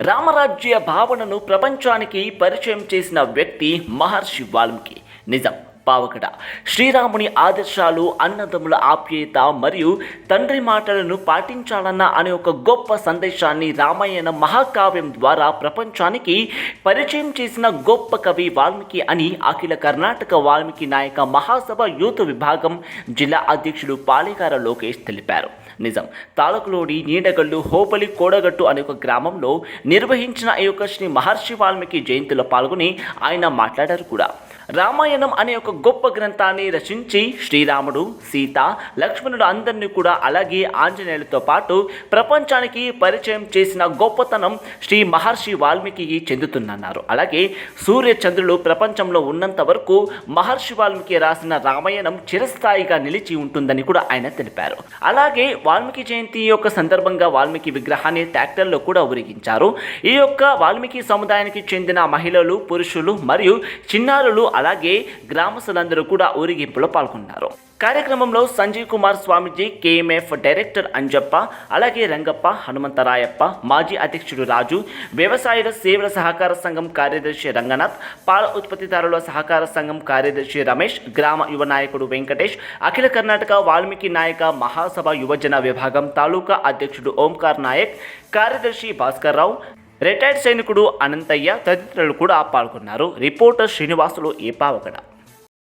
రామరాజ్య భావనను ప్రపంచానికి పరిచయం చేసిన వ్యక్తి మహర్షి వాల్మీకి. నిజం పావకడ. శ్రీరాముని ఆదర్శాలు అన్నదమ్ముల ఆప్యాయత మరియు తండ్రి మాటలను పాటించాలన్న అనే ఒక గొప్ప సందేశాన్ని రామాయణ మహాకావ్యం ద్వారా ప్రపంచానికి పరిచయం చేసిన గొప్ప కవి వాల్మీకి అని అఖిల కర్ణాటక వాల్మీకి నాయక మహాసభ యూత్ విభాగం జిల్లా అధ్యక్షుడు పాలేకార లోకేష్ తెలిపారు. నిజం. తాలూకులోని నీడగల్లు హోపలి కోడగట్టు అనే ఒక గ్రామంలో నిర్వహించిన ఈ యొక్క శ్రీ మహర్షి వాల్మీకి జయంతిలో పాల్గొని ఆయన మాట్లాడారు కూడా. రామాయణం అనే ఒక గొప్ప గ్రంథాన్ని రచించి శ్రీరాముడు సీత లక్ష్మణుడు అందరినీ కూడా అలాగే ఆంజనేయులతో పాటు ప్రపంచానికి పరిచయం చేసిన గొప్పతనం శ్రీ మహర్షి వాల్మీకి చెందుతుందన్నారు. అలాగే సూర్యచంద్రులు ప్రపంచంలో ఉన్నంత వరకు మహర్షి వాల్మీకి రాసిన రామాయణం చిరస్థాయిగా నిలిచి ఉంటుందని కూడా ఆయన తెలిపారు. అలాగే వాల్మీకి జయంతి యొక్క సందర్భంగా వాల్మీకి విగ్రహాన్ని ట్రాక్టర్లో కూడా ఉరిగించారు. ఈ యొక్క వాల్మీకి సముదాయానికి చెందిన మహిళలు పురుషులు మరియు చిన్నారులు అలాగే గ్రామస్తులందరూ కూడా ఊరేగింపులో పాల్గొన్నారు. కార్యక్రమంలో సంజీవ్ కుమార్ స్వామిజీ కేఎంఎఫ్ డైరెక్టర్ అంజప్ప అలాగే రంగప్ప హనుమంతరాయప్ప మాజీ అధ్యక్షుడు రాజు వ్యవసాయుల సేవల సహకార సంఘం కార్యదర్శి రంగనాథ్ పాల ఉత్పత్తిదారుల సహకార సంఘం కార్యదర్శి రమేష్ గ్రామ యువ నాయకుడు వెంకటేష్ అఖిల కర్ణాటక వాల్మీకి నాయక మహాసభ యువజన విభాగం తాలూకా అధ్యక్షుడు ఓంకార్ నాయక్ కార్యదర్శి భాస్కర్ రావు రిటైర్డ్ సైనికుడు అనంతయ్య తదితరులు కూడా పాల్గొన్నారు. రిపోర్టర్ శ్రీనివాసులు ఏపావగడ